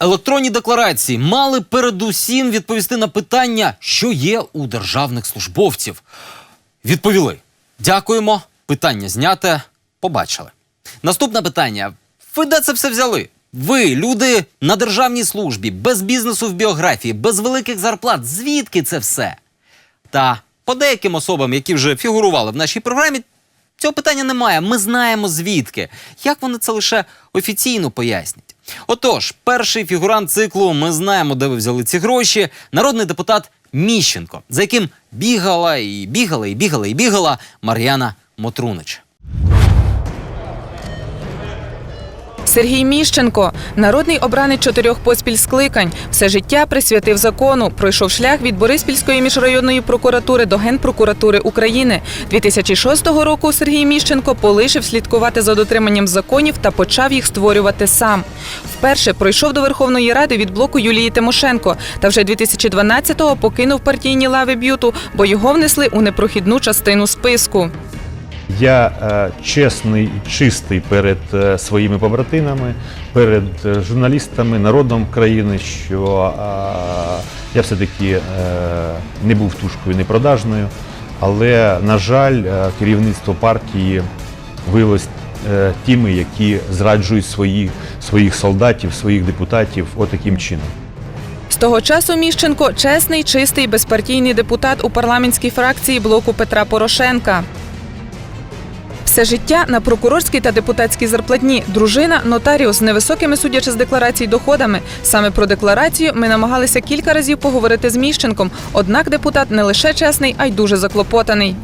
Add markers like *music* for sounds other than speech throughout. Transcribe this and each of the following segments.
Електронні декларації мали передусім відповісти на питання, що є у державних службовців. Відповіли. Дякуємо. Питання зняте. Побачили. Наступне питання: ви де це все взяли? Ви, люди на державній службі, без бізнесу в біографії, без великих зарплат. Звідки це все? Та по деяким особам, які вже фігурували в нашій програмі, цього питання немає. Ми знаємо звідки. Як вони це лише офіційно пояснять? Отож, перший фігурант циклу Ми знаємо, де ви взяли ці гроші. Народний депутат Міщенко, за яким бігала і бігала, і бігала, і бігала Мар'яна Мотрунич. Сергій Міщенко, народний обранець чотирьох поспіль скликань, все життя присвятив закону. Пройшов шлях від Бориспільської міжрайонної прокуратури до Генпрокуратури України. 2006 року Сергій Міщенко полишив слідкувати за дотриманням законів та почав їх створювати сам. Вперше пройшов до Верховної Ради від блоку Юлії Тимошенко. Та вже 2012-го покинув партійні лави б'юту, бо його внесли у непрохідну частину списку. Я е, чесний і чистий перед е, своїми побратимами, перед е, журналістами, народом країни, що е, я все-таки е, не був тушкою непродажною, але, на жаль, е, керівництво партії виявилось е, тими, які зраджують свої, своїх солдатів, своїх депутатів отаким чином. З того часу Міщенко чесний, чистий, безпартійний депутат у парламентській фракції блоку Петра Порошенка. Все життя на прокурорській та депутатській зарплатні. Дружина нотаріус з невисокими судячи з декларацій доходами. Саме про декларацію ми намагалися кілька разів поговорити з Міщенком. Однак депутат не лише чесний, а й дуже заклопотаний.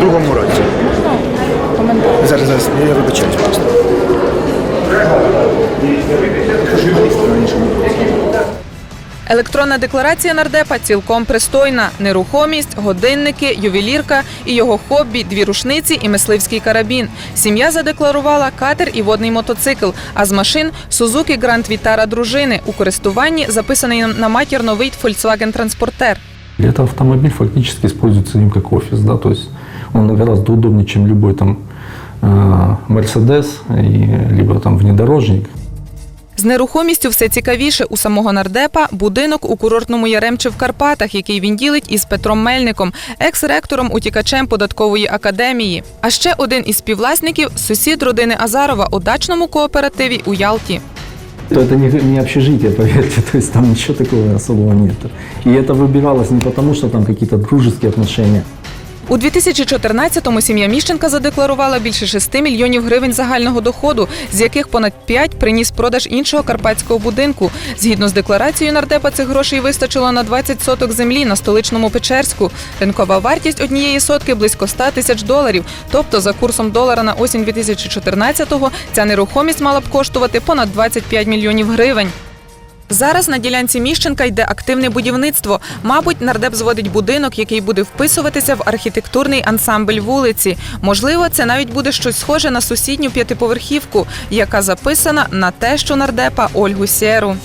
Другому році. Зараз, зараз, я вибачаюсь просто. Електронна декларація нардепа цілком пристойна: нерухомість, годинники, ювелірка і його хобі, дві рушниці і мисливський карабін. Сім'я задекларувала катер і водний мотоцикл. А з машин Сузуки Гранд Вітара дружини у користуванні записаний на матір новий Volkswagen Транспортер. Этот автомобиль фактически используется им как офис, да, то есть он гораздо удобнее, чем любой там э, Мерседес, и, либо там внедорожник. З нерухомістю все цікавіше у самого нардепа будинок у курортному Яремче в Карпатах, який він ділить із Петром Мельником, екс-ректором утікачем податкової академії. А ще один із співвласників сусід родини Азарова у дачному кооперативі у Ялті. То это не, не общежитие, *laughs* поверьте, то есть там ничего такого особого нет. И это выбиралось не потому, что там какие-то дружеские отношения. у 2014-му сім'я Міщенка задекларувала більше 6 мільйонів гривень загального доходу, з яких понад 5 приніс продаж іншого карпатського будинку. Згідно з декларацією нардепа, цих грошей вистачило на 20 соток землі на столичному Печерську. Ринкова вартість однієї сотки близько 100 тисяч доларів. Тобто, за курсом долара на осінь 2014-го ця нерухомість мала б коштувати понад 25 мільйонів гривень. Зараз на ділянці Міщенка йде активне будівництво. Мабуть, нардеп зводить будинок, який буде вписуватися в архітектурний ансамбль вулиці. Можливо, це навіть буде щось схоже на сусідню п'ятиповерхівку, яка записана на те, що нардепа Ольгу Сєру.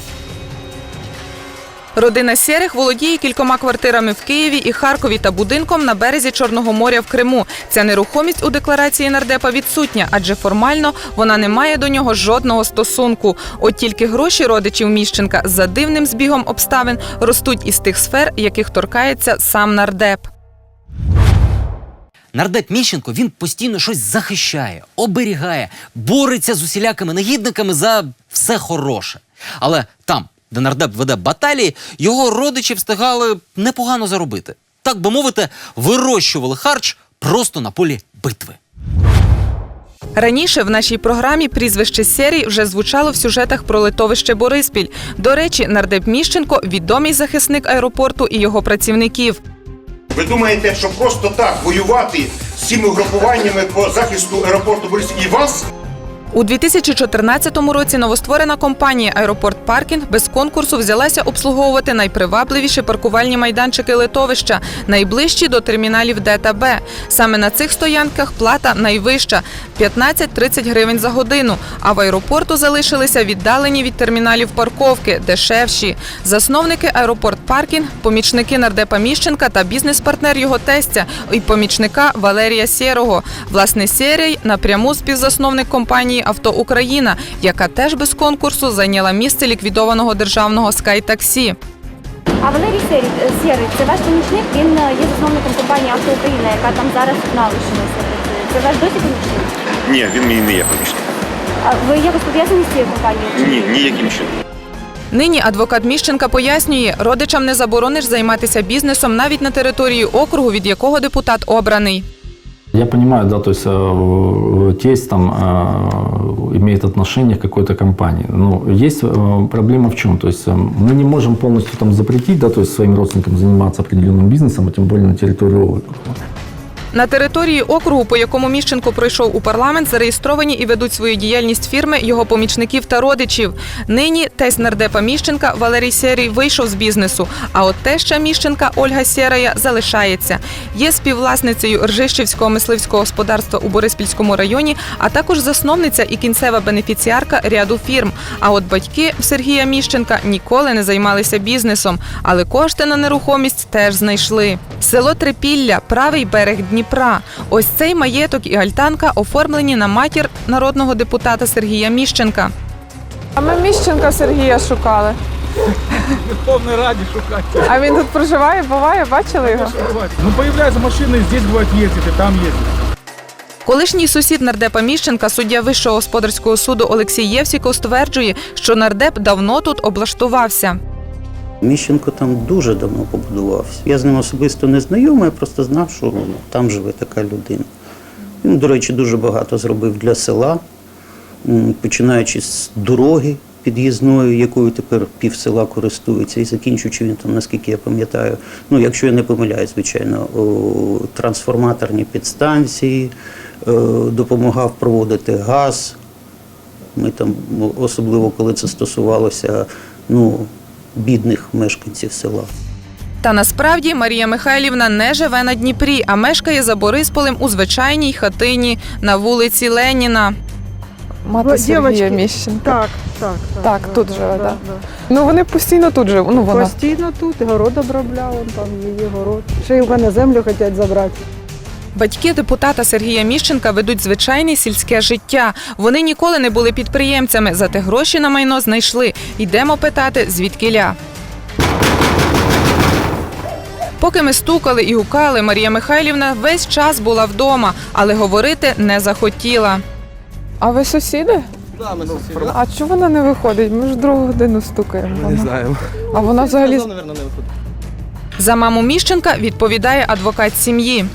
Родина Сєрих володіє кількома квартирами в Києві і Харкові та будинком на березі Чорного моря в Криму. Ця нерухомість у декларації нардепа відсутня, адже формально вона не має до нього жодного стосунку. От тільки гроші родичів Міщенка за дивним збігом обставин ростуть із тих сфер, яких торкається сам нардеп. Нардеп Міщенко він постійно щось захищає, оберігає, бореться з усілякими негідниками за все хороше. Але там, де нардеп веде баталії, його родичі встигали непогано заробити. Так би мовити, вирощували харч просто на полі битви. Раніше в нашій програмі прізвище серії вже звучало в сюжетах про литовище Бориспіль. До речі, нардеп Міщенко відомий захисник аеропорту і його працівників. Ви думаєте, що просто так воювати з цими угрупуваннями по захисту аеропорту Бориспіль і вас? У 2014 році новостворена компанія Аеропорт Паркінг без конкурсу взялася обслуговувати найпривабливіші паркувальні майданчики литовища, найближчі до терміналів Д та Б. Саме на цих стоянках плата найвища 15-30 гривень за годину. А в аеропорту залишилися віддалені від терміналів парковки, дешевші. Засновники Аеропорт Паркінг, помічники нардепа Міщенка та бізнес-партнер його тестя і помічника Валерія Сєрого. Власне, Сєрій напряму співзасновник компанії компанії Авто Україна, яка теж без конкурсу зайняла місце ліквідованого державного Скайтаксі. А Валерій Сєрий, це ваш помічник, він е, є засновником компанії Авто Україна, яка там зараз одна лишилася. працює. Це ваш досі помічник? Ні, він мені не є помічник. А ви якось пов'язані з цією компанією? Ні, ніяким чином. Нині адвокат Міщенка пояснює, родичам не заборониш займатися бізнесом навіть на території округу, від якого депутат обраний. Я понимаю, да, то есть э, тесть там э, имеет отношение к какой-то компании. Но есть э, проблема в чем? То есть э, мы не можем полностью там запретить, да, то есть своим родственникам заниматься определенным бизнесом, а тем более на территории округа. На території округу, по якому Міщенко пройшов у парламент, зареєстровані і ведуть свою діяльність фірми його помічників та родичів. Нині тесть нардепа Міщенка Валерій Серій вийшов з бізнесу. А от теща Міщенка Ольга Сєрая залишається. Є співвласницею Ржищівського мисливського господарства у Бориспільському районі, а також засновниця і кінцева бенефіціарка ряду фірм. А от батьки Сергія Міщенка ніколи не займалися бізнесом, але кошти на нерухомість теж знайшли. Село Трипілля, правий берег Дніпра. Ось цей маєток і альтанка оформлені на матір народного депутата Сергія Міщенка. А ми Міщенка Сергія шукали. Верховной Раде шукать. А він тут проживає, буває, бачили його? Ну, появляются машины, здесь бывает ездит, и там ездит. Колишній сусід нардепа Міщенка, суддя Вищого господарського суду Олексій Євсіков стверджує, що нардеп давно тут облаштувався. Міщенко там дуже давно побудувався. Я з ним особисто не знайомий, я просто знав, що там живе така людина. Він, до речі, дуже багато зробив для села, починаючи з дороги під'їзної, якою тепер пів села користується, і закінчуючи він там, наскільки я пам'ятаю, ну якщо я не помиляюсь, звичайно, трансформаторні підстанції, е, допомагав проводити газ. Ми там, особливо коли це стосувалося ну, бідних мешканців села. Та насправді Марія Михайлівна не живе на Дніпрі, а мешкає за Борисполем у звичайній хатині на вулиці Леніна. Мати Сергія Міщенка. Так, так, так. Так, да, тут да, живе, да, да. да. Ну вони постійно тут живуть. Ну вона Постійно тут, город обробляв, там її город. Ще й в мене землю хочуть забрати. Батьки депутата Сергія Міщенка ведуть звичайне сільське життя. Вони ніколи не були підприємцями, зате гроші на майно знайшли. Йдемо питати, звідкиля. Поки ми стукали і гукали, Марія Михайлівна весь час була вдома, але говорити не захотіла. А ви сусіди? Да, мы сусіди. А чого вона не виходить? Ми ж другу годину стукаємо. Не знаємо. А вона взагалі. За маму Міщенка відповідає адвокат сім'ї.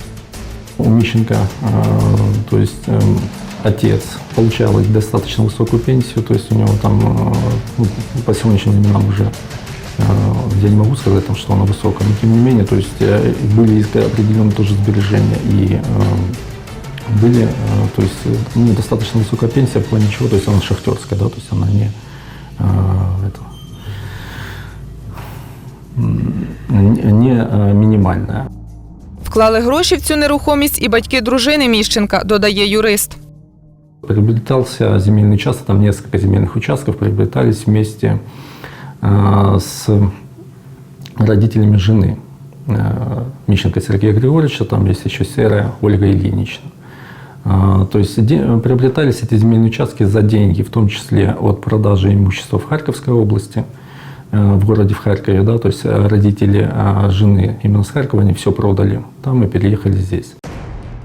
У Мищенко, э, то есть эм, отец получал достаточно высокую пенсию, то есть у него там э, ну, по сегодняшним временам уже э, я не могу сказать, там, что она высокая, но тем не менее, то есть э, были определенные тоже сбережения и были, то есть ну, достаточно высокая пенсия в плане чего, то есть она шахтерская, да, то есть она не это, не минимальная. Вклали гроші в цю нерухомість і батьки дружини Міщенка, додає юрист. Приобретался земельный участок, там несколько земельных участков приобретались вместе э, с родителями жены э, Мищенко Сергея Григорьевича, там есть еще серая Ольга Ильинична. Э, То есть де- приобретались эти земельные участки за деньги, в том числе от продажи имущества в Харьковской области, э, в городе в Харькове, да, то есть э, родители э, жены именно с Харькова, они все продали там и переехали здесь.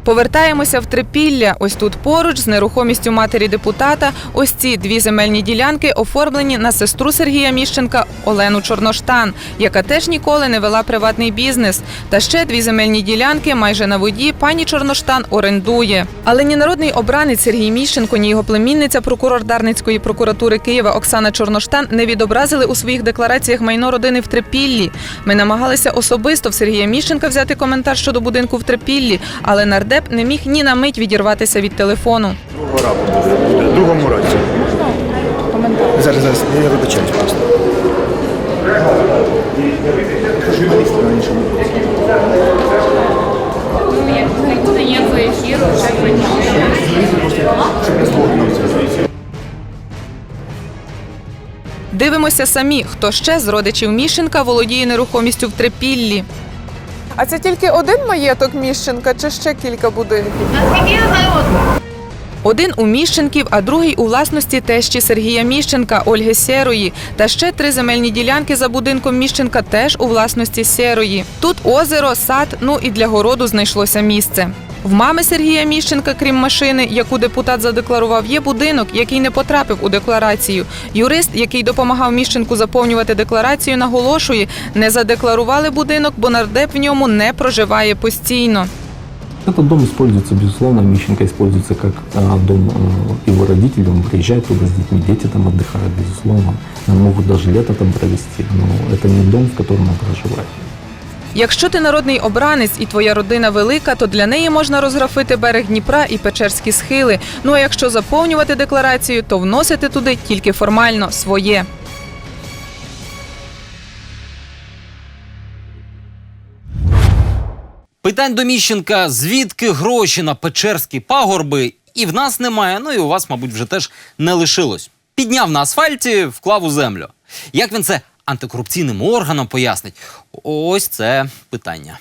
Повертаємося в Трипілля. Ось тут поруч з нерухомістю матері депутата. Ось ці дві земельні ділянки оформлені на сестру Сергія Міщенка Олену Чорноштан, яка теж ніколи не вела приватний бізнес. Та ще дві земельні ділянки майже на воді пані Чорноштан орендує. Але ні народний обранець Сергій Міщенко, ні його племінниця, прокурор Дарницької прокуратури Києва Оксана Чорноштан не відобразили у своїх деклараціях майно родини в Трипіллі. Ми намагалися особисто в Сергія Міщенка взяти коментар щодо будинку в Трипіллі, але нардеп не міг ні на мить відірватися від телефону. Другого в другому році. Зараз, зараз, я вибачаюсь просто. Дивимося самі, хто ще з родичів Міщенка володіє нерухомістю в Трипіллі. А це тільки один маєток Міщенка чи ще кілька будинків? Один у Міщенків, а другий у власності тещі Сергія Міщенка Ольги Сєрої. Та ще три земельні ділянки за будинком Міщенка теж у власності Сєрої. Тут озеро, сад, ну і для городу знайшлося місце. В мами Сергія Міщенка, крім машини, яку депутат задекларував, є будинок, який не потрапив у декларацію. Юрист, який допомагав Міщенку заповнювати декларацію, наголошує, не задекларували будинок, бо нардеп в ньому не проживає постійно. Этот дом используется, безусловно, Мищенко используется как а, дом э, его родителей, он приезжает туда с детьми, дети там отдыхают, безусловно, могут даже лето там провести, но это не дом, в котором он проживает. Якщо ти народний обранець і твоя родина велика, то для неї можна розграфити берег Дніпра і Печерські схили. Ну а якщо заповнювати декларацію, то вносити туди тільки формально своє. Питань до Міщенка, звідки гроші на печерські пагорби, і в нас немає, ну і у вас, мабуть, вже теж не лишилось. Підняв на асфальті, вклав у землю. Як він це антикорупційним органам пояснить? Ось це питання.